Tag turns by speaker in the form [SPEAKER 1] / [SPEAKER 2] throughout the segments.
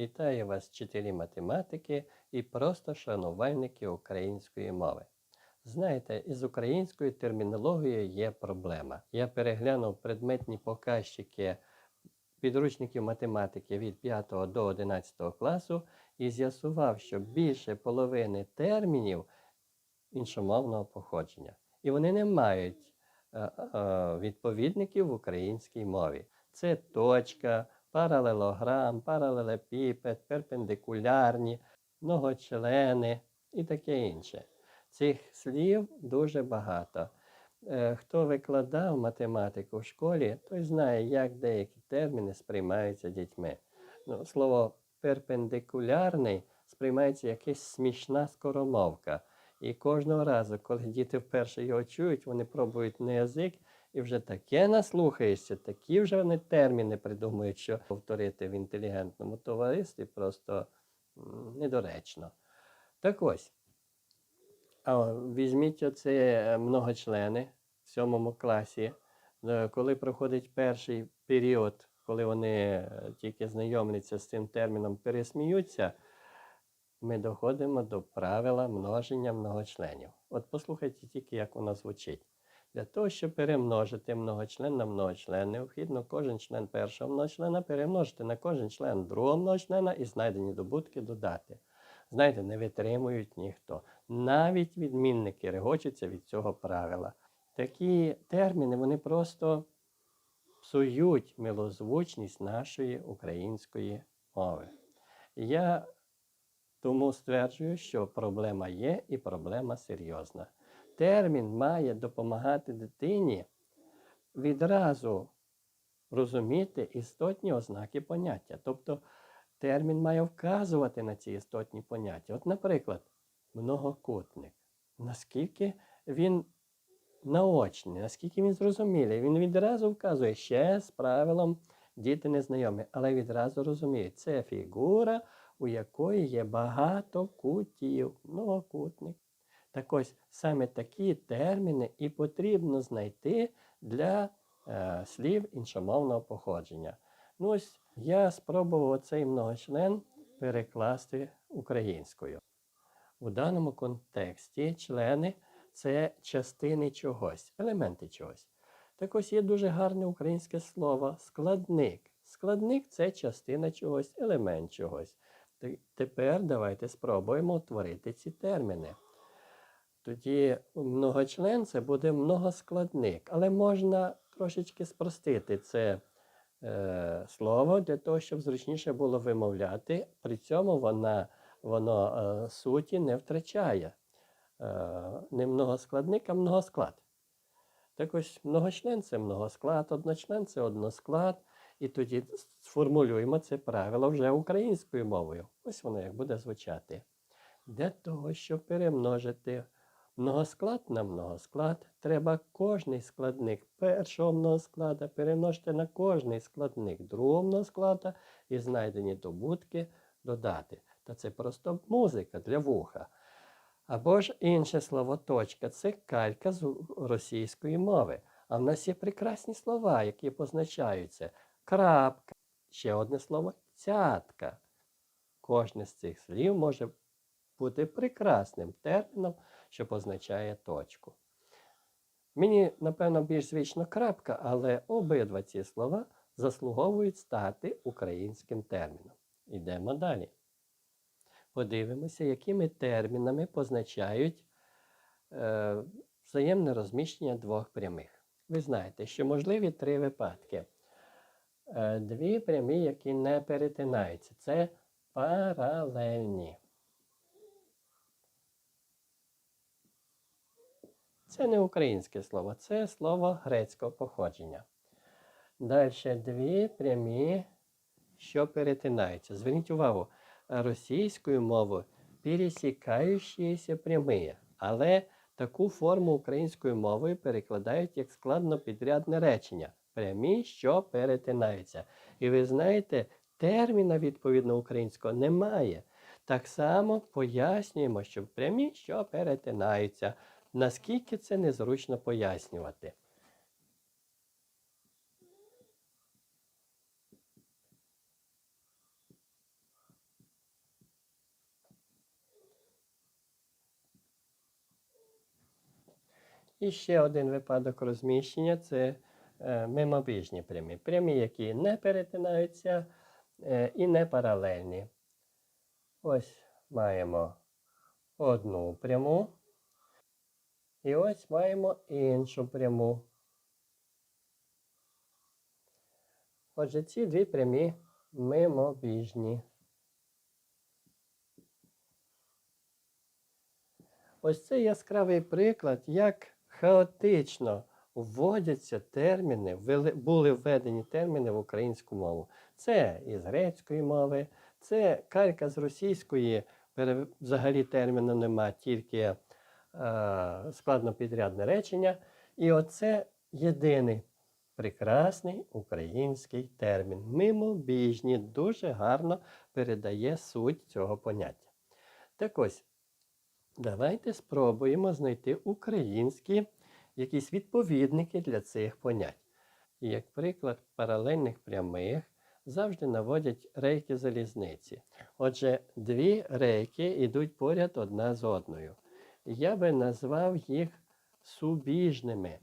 [SPEAKER 1] Вітаю вас, вчителі математики і просто шанувальники української мови. Знаєте, із українською термінологією є проблема. Я переглянув предметні показчики підручників математики від 5 до 11 класу і з'ясував, що більше половини термінів іншомовного походження. І вони не мають е, е, відповідників в українській мові. Це точка, паралелограм, паралелепіпед, перпендикулярні, многочлени і таке інше. Цих слів дуже багато. Е, Хто викладав математику в школі, той знає, як деякі терміни сприймаються дітьми. Ну, слово перпендикулярний сприймається якась смішна скоромовка. І кожного разу, коли діти вперше його чують, вони пробують на язик і вже таке наслухаєшся, такі вже вони терміни придумують, що повторити в інтелігентному товаристві просто недоречно. Так ось, а візьміть оце многочлени в сьомому класі. Е, Коли проходить перший період, коли вони е, тільки знайомляться з цим терміном, пересміються, ми доходимо до правила множення многочленів. От послухайте тільки, як воно звучить. Для того, щоб перемножити многочлен на многочлен, необхідно кожен член першого многочлена перемножити на кожен член другого многочлена і знайдені добутки додати. Знаєте, не витримують ніхто. Навіть відмінники регочуться від цього правила. Такі терміни вони просто псують милозвучність нашої української мови. Я тому стверджую, що проблема є і проблема серйозна. Термін має допомагати дитині відразу розуміти істотні ознаки поняття. Тобто термін має вказувати на ці істотні поняття. От, наприклад, многокутник. Наскільки він наочний, наскільки він зрозумілий, він відразу вказує ще з правилом діти незнайомі, але відразу розуміють, це фігура, у якої є багато кутів, многокутник. Так ось саме такі терміни і потрібно знайти для е, слів іншомовного походження. Ну ось я спробував цей многочлен перекласти українською. У даному контексті члени це частини чогось, елементи чогось. Так ось є дуже гарне українське слово складник. Складник це частина чогось, елемент чогось. Тепер давайте спробуємо утворити ці терміни. Тоді многочлен це буде многоскладник, але можна трошечки спростити це е, слово для того, щоб зручніше було вимовляти. При цьому вона, воно е, суті не втрачає. Е, не многоскладник, а многосклад. Так ось многочлен це многосклад, одночлен це односклад. І тоді сформулюємо це правило вже українською мовою. Ось воно як буде звучати. Для того, щоб перемножити многосклад на многосклад, треба кожний складник першого многосклада перемножити на кожний складник другого многосклада і знайдені добутки додати. Та це просто музика для вуха. Або ж інше слово точка це калька з російської мови. А в нас є прекрасні слова, які позначаються крапка, ще одне слово цятка. Кожне з цих слів може бути прекрасним терміном, що позначає точку. Мені, напевно, більш звично крапка, але обидва ці слова заслуговують стати українським терміном. Йдемо далі. Подивимося, якими термінами позначають е, взаємне розміщення двох прямих. Ви знаєте, що можливі три випадки. Е, дві прямі, які не перетинаються. Це паралельні. Це не українське слово, це слово грецького походження. Далі дві прямі, що перетинаються. Зверніть увагу, російською мовою пересікаючіся прямі, але таку форму українською мовою перекладають як складнопідрядне речення. Прямі, що перетинаються. І ви знаєте, терміна відповідно українського немає. Так само пояснюємо, що прямі, що перетинаються наскільки це незручно пояснювати. І ще один випадок розміщення це е, мимобіжні прямі. Прямі, які не перетинаються е, і не паралельні. Ось маємо одну пряму. І ось маємо іншу пряму. Отже, ці дві прямі мимобіжні. Ось це яскравий приклад, як хаотично вводяться терміни, були введені терміни в українську мову. Це із грецької мови, це калька з російської, взагалі терміну нема, тільки складнопідрядне речення. І оце єдиний прекрасний український термін. Мимобіжні дуже гарно передає суть цього поняття. Так ось, давайте спробуємо знайти українські якісь відповідники для цих понять. І як приклад паралельних прямих завжди наводять рейки залізниці. Отже, дві рейки йдуть поряд одна з одною. Я би назвав їх субіжними,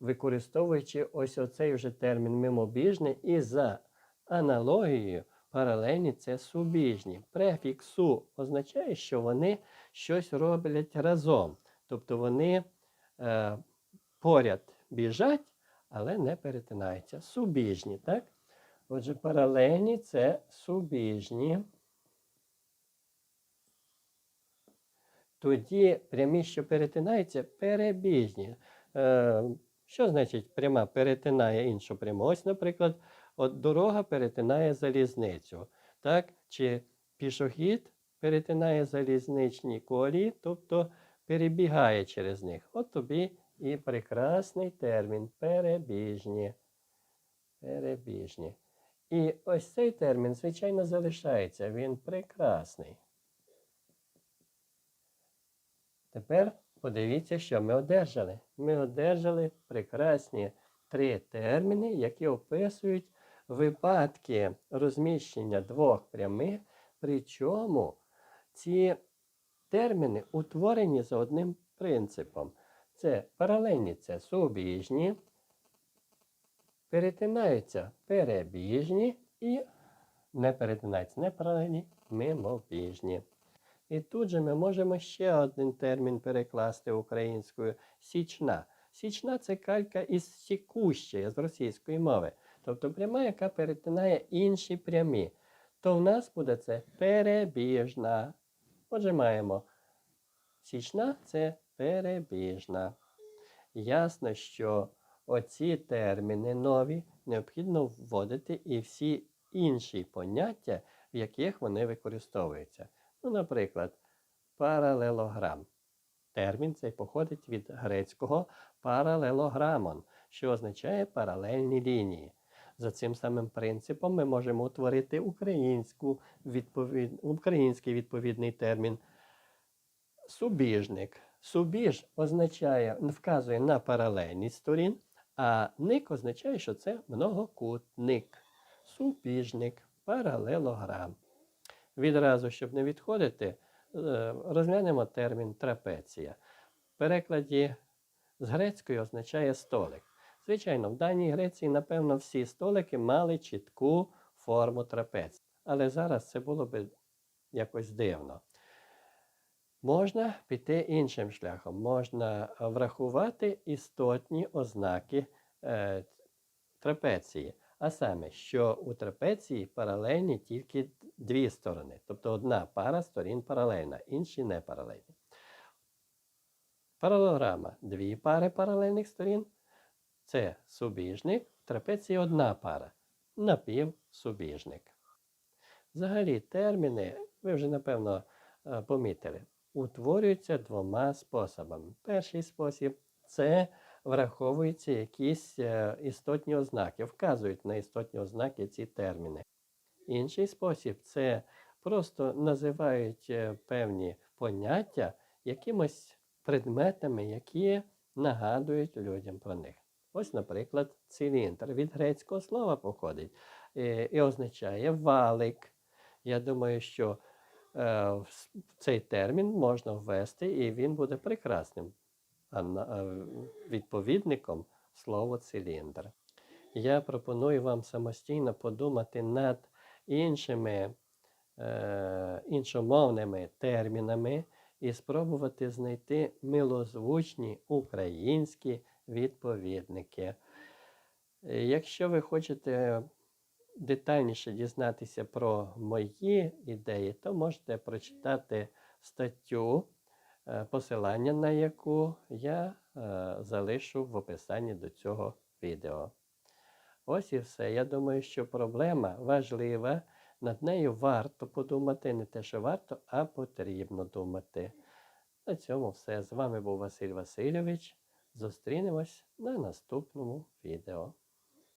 [SPEAKER 1] використовуючи ось оцей вже термін мимобіжний, і за аналогією паралельні це субіжні. Префікс су означає, що вони щось роблять разом. Тобто вони е, поряд біжать, але не перетинаються. Субіжні, так? Отже, паралельні це субіжні. Тоді прямі, що перетинаються, перебіжні. Е, що значить пряма перетинає іншу пряму? Ось, наприклад, от дорога перетинає залізницю. Так? Чи пішохід перетинає залізничні колії, тобто перебігає через них. От тобі і прекрасний термін перебіжні. Перебіжні. І ось цей термін, звичайно, залишається. Він прекрасний. Тепер подивіться, що ми одержали. Ми одержали прекрасні три терміни, які описують випадки розміщення двох прямих, причому ці терміни утворені за одним принципом. Це паралельні це субіжні, перетинаються перебіжні і не перетинаються не паралельні, мимобіжні. І тут же ми можемо ще один термін перекласти українською січна. Січна це калька із сікуща, з російської мови. Тобто пряма, яка перетинає інші прямі. То в нас буде це перебіжна. Отже, маємо січна це перебіжна. Ясно, що оці терміни нові необхідно вводити і всі інші поняття, в яких вони використовуються. Ну, наприклад, паралелограм. Термін цей походить від грецького паралелограмон, що означає паралельні лінії. За цим самим принципом ми можемо утворити українську відповід... український відповідний термін субіжник. Субіж означає, вказує на паралельність сторін, а ник означає, що це многокутник. Субіжник, паралелограм. Відразу, щоб не відходити, е, розглянемо термін трапеція. В перекладі з грецької означає столик. Звичайно, в даній Греції, напевно, всі столики мали чітку форму трапеції. Але зараз це було би якось дивно. Можна піти іншим шляхом, можна врахувати істотні ознаки е, трапеції. А саме, що у трапеції паралельні тільки дві сторони. Тобто одна пара сторін паралельна, інші не паралельні. Паралограма дві пари паралельних сторін. Це субіжник, в трапеції одна пара, напівсубіжник. Взагалі, терміни, ви вже напевно е, помітили, утворюються двома способами. Перший спосіб це враховуються якісь е, істотні ознаки, вказують на істотні ознаки ці терміни. Інший спосіб це просто називають е, певні поняття якимось предметами, які нагадують людям про них. Ось, наприклад, циліндр від грецького слова походить е, і означає валик. Я думаю, що е, цей термін можна ввести, і він буде прекрасним відповідником слово циліндр. Я пропоную вам самостійно подумати над іншими е, іншомовними термінами і спробувати знайти милозвучні українські відповідники. Е, Якщо ви хочете детальніше дізнатися про мої ідеї, то можете прочитати статтю, е, посилання на яку я е, залишу в описанні до цього відео. Ось і все. Я думаю, що проблема важлива. Над нею варто подумати, не те, що варто, а потрібно думати. На цьому все. З вами був Василь Васильович. Зустрінемось на наступному відео.